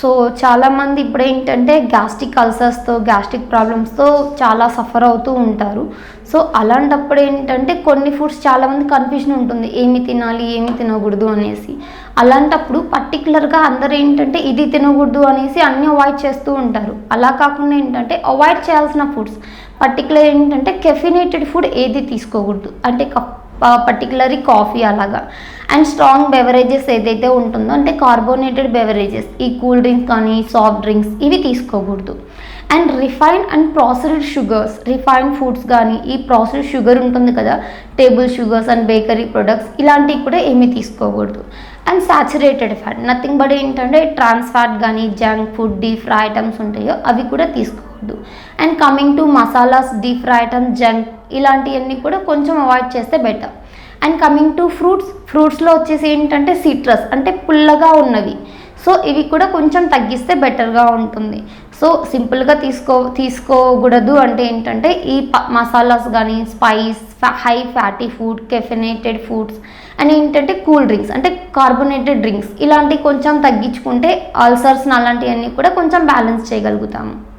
So చాలామంది ఇప్పుడు ఏంటంటే గ్యాస్ట్రిక్ అల్సర్స్తో గ్యాస్ట్రిక్ ప్రాబ్లమ్స్తో చాలా సఫర్ అవుతూ ఉంటారు. సో అలాంటప్పుడు ఏంటంటే కొన్ని ఫుడ్స్ చాలామంది కన్ఫ్యూజన్ ఉంటుంది. ఏమి తినాలి ఏమి తినకూడదు అనేసి. అలాంటప్పుడు పర్టికులర్గా అందరూ ఏంటంటే ఇది తినకూడదు అనేసి అన్నీ అవాయిడ్ చేస్తూ ఉంటారు. అలా కాకుండా ఏంటంటే అవాయిడ్ చేయాల్సిన ఫుడ్స్ పర్టికులర్ ఏంటంటే కెఫినేటెడ్ ఫుడ్ ఏది తీసుకోకూడదు. అంటే పర్టికులర్లీ కాఫీ అలాగా. అండ్ స్ట్రాంగ్ బెవరేజెస్ ఏదైతే ఉంటుందో అంటే కార్బోనేటెడ్ బెవరేజెస్ ఈ కూల్ డ్రింక్స్ కానీ సాఫ్ట్ డ్రింక్స్ ఇవి తీసుకోకూడదు. And refined and processed sugars refined foods కానీ ఈ ప్రాసెస్డ్ షుగర్ ఉంటుంది కదా table sugars and bakery products ఇలాంటివి కూడా ఏమీ తీసుకోకూడదు. And saturated fat nothing but ఏంటంటే ట్రాన్స్ ఫ్యాట్ కానీ junk food deep fry items ఉంటాయో అవి కూడా తీసుకోకూడదు. And coming to masalas deep fry items junk ఇలాంటివన్నీ కూడా కొంచెం అవాయిడ్ చేస్తే better and coming to fruits ఫ్రూట్స్లో వచ్చేసి ఏంటంటే సిట్రస్ అంటే పుల్లగా ఉన్నవి. సో ఇవి కూడా కొంచెం తగ్గిస్తే బెటర్గా ఉంటుంది. సో సింపుల్గా తీసుకో తీసుకోకూడదు అంటే ఏంటంటే ఈ ప- మసాలాస్ కానీ spice high fatty food caffeinated foods and ఏంటంటే కూల్ డ్రింక్స్ అంటే కార్బోనేటెడ్ డ్రింక్స్ ఇలాంటివి కొంచెం తగ్గించుకుంటే అల్సర్స్ అలాంటివన్నీ కూడా కొంచెం బ్యాలెన్స్ చేయగలుగుతాము.